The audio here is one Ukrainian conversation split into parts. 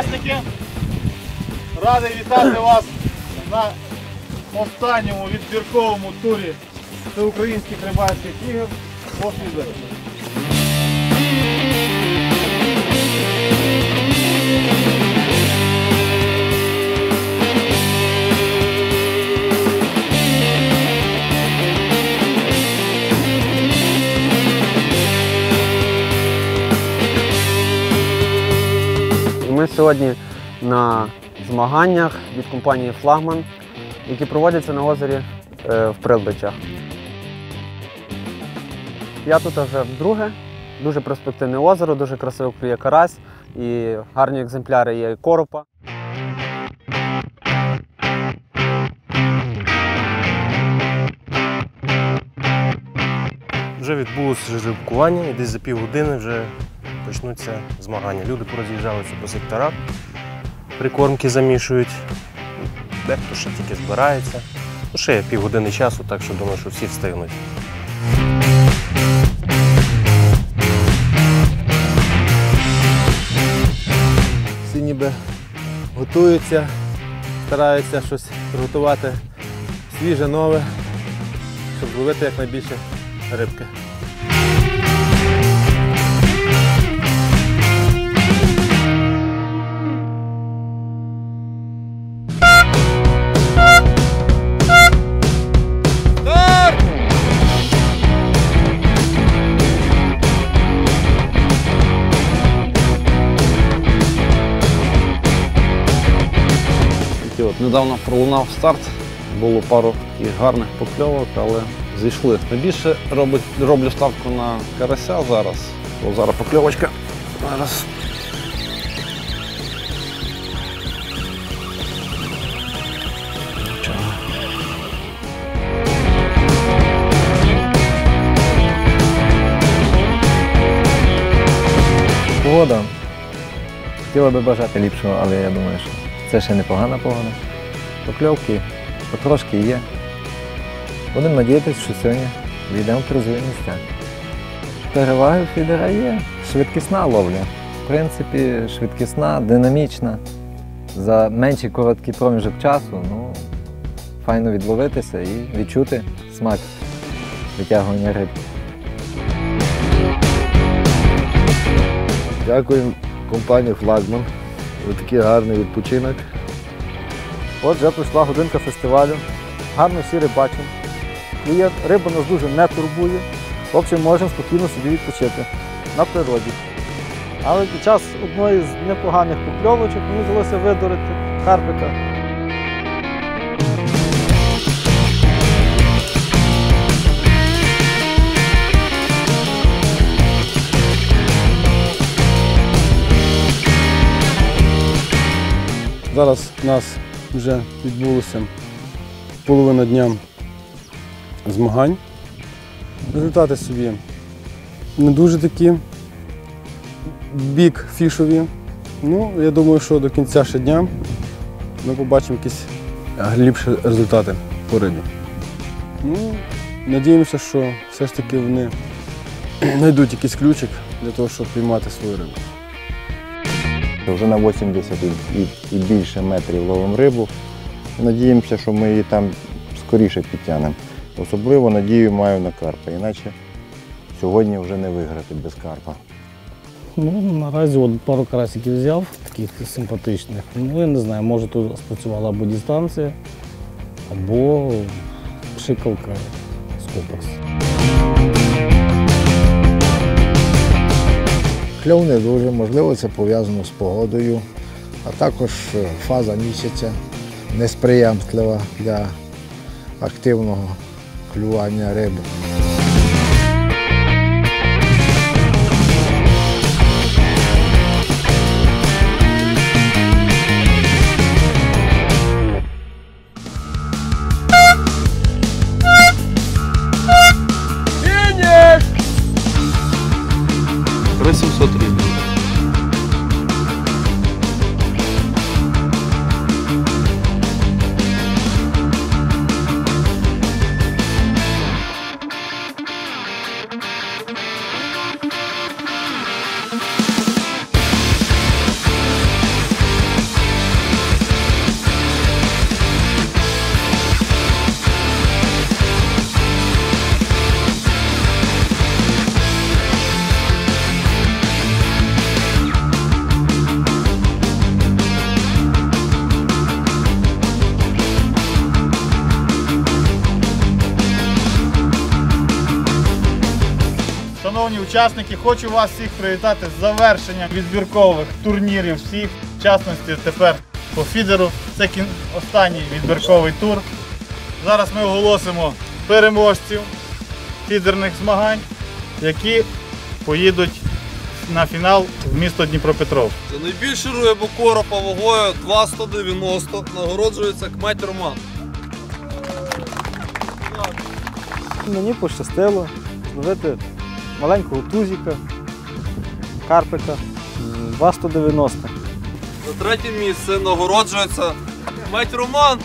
рибалки. Радий вітати вас на останньому відбірковому турі всеукраїнських рибальських ігор фізиці. Ми сьогодні на змаганнях від компанії Флагман, які проводяться на озері е, в Прилбичах. Я тут вже вдруге. Дуже перспективне озеро, дуже красиво клює карась і гарні екземпляри є і коропа. Вже відбулося жеребкування і десь за півгодини вже почнуться змагання. Люди пороз'їжджалися по секторах, прикормки замішують, дехто ще тільки збирається. Ну, ще є півгодини часу, так що думаю, що всі встигнуть. Всі ніби готуються, стараються щось приготувати свіже, нове, щоб зловити якнайбільше рибки. Недавно пролунав старт, було пару таких гарних покльовок, але зійшли. Найбільше робить, роблю ставку на карася зараз. О, зараз покльовочка. Зараз. Погода. Хотіла би бажати ліпшого, але я думаю, що це ще непогана погода. Покльовки потрошки є. Будемо надіятися, що сьогодні війдемо в призові місця. Переваги фідера є. Швидкісна ловля. В принципі, швидкісна, динамічна. За менший короткий проміжок часу, ну, файно відловитися і відчути смак витягування рибки. Дякую компанії Флагман такий гарний відпочинок. От вже пройшла годинка фестивалю. Гарно всі рибачимо. Клює, риба нас дуже не турбує. В общем, можемо спокійно собі відпочити на природі. Але під час одної з непоганих покльовочок мені вдалося видурити карпика. Зараз у нас вже відбулося половина дня змагань. Результати собі не дуже такі бік фішові. Ну, я думаю, що до кінця ще дня ми побачимо якісь ліпші результати по рибі. Ну, надіємося, що все ж таки вони знайдуть якийсь ключик для того, щоб піймати свою рибу. Вже на 80 і, і, і більше метрів ловимо рибу. Надіємося, що ми її там скоріше підтягнемо. Особливо надію маю на карпа, іначе сьогодні вже не виграти без карпа. Ну, наразі от пару карасиків взяв, таких симпатичних. Ну, я не знаю, може тут спрацювала або дистанція, або пшикалка з копекс. Кльов не дуже, можливо, це пов'язано з погодою, а також е, фаза місяця несприямтлива для активного клювання риби. Учасники, хочу вас всіх привітати з завершенням відбіркових турнірів всіх. В частності тепер по фідеру. Це кін... останній відбірковий тур. Зараз ми оголосимо переможців фідерних змагань, які поїдуть на фінал в місто Дніпропетров. За найбільшу рибу коропа вагою 2,190 нагороджується кметь Роман. Мені пощастило зловити маленького тузика, карпика м, 2,190. За третє місце нагороджується кметь Роман.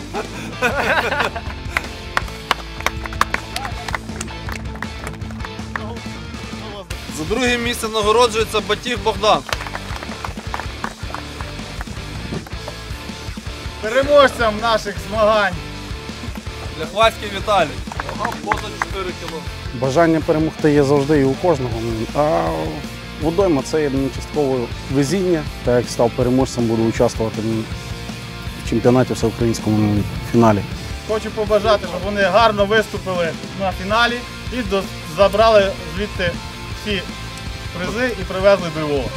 За друге місце нагороджується Батіг Богдан. Переможцям наших змагань Ляхвацький Віталій. Вага поза 4 кг. Бажання перемогти є завжди і у кожного. А водойма це є частково везіння. Так як став переможцем, буду участвувати в чемпіонаті всеукраїнському фіналі. Хочу побажати, щоб вони гарно виступили на фіналі і забрали звідти всі призи і привезли до Львова.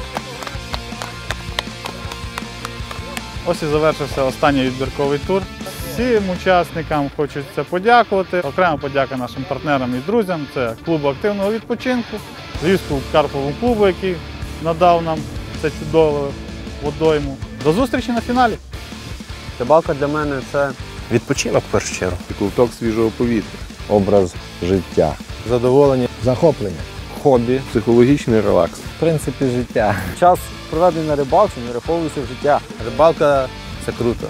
Ось і завершився останній відбірковий тур. Всім учасникам хочеться подякувати. Окрема подяка нашим партнерам і друзям. Це клубу активного відпочинку, Львівському карповому клубу, який надав нам це чудове водойму. До зустрічі на фіналі! Рибалка для мене це Відпочинок в першу чергу. Ковток свіжого повітря. Образ життя. Задоволення, захоплення. Хобі, психологічний релакс. В принципі, життя. Час проведений на рибалці не враховується в життя. Рибалка це круто.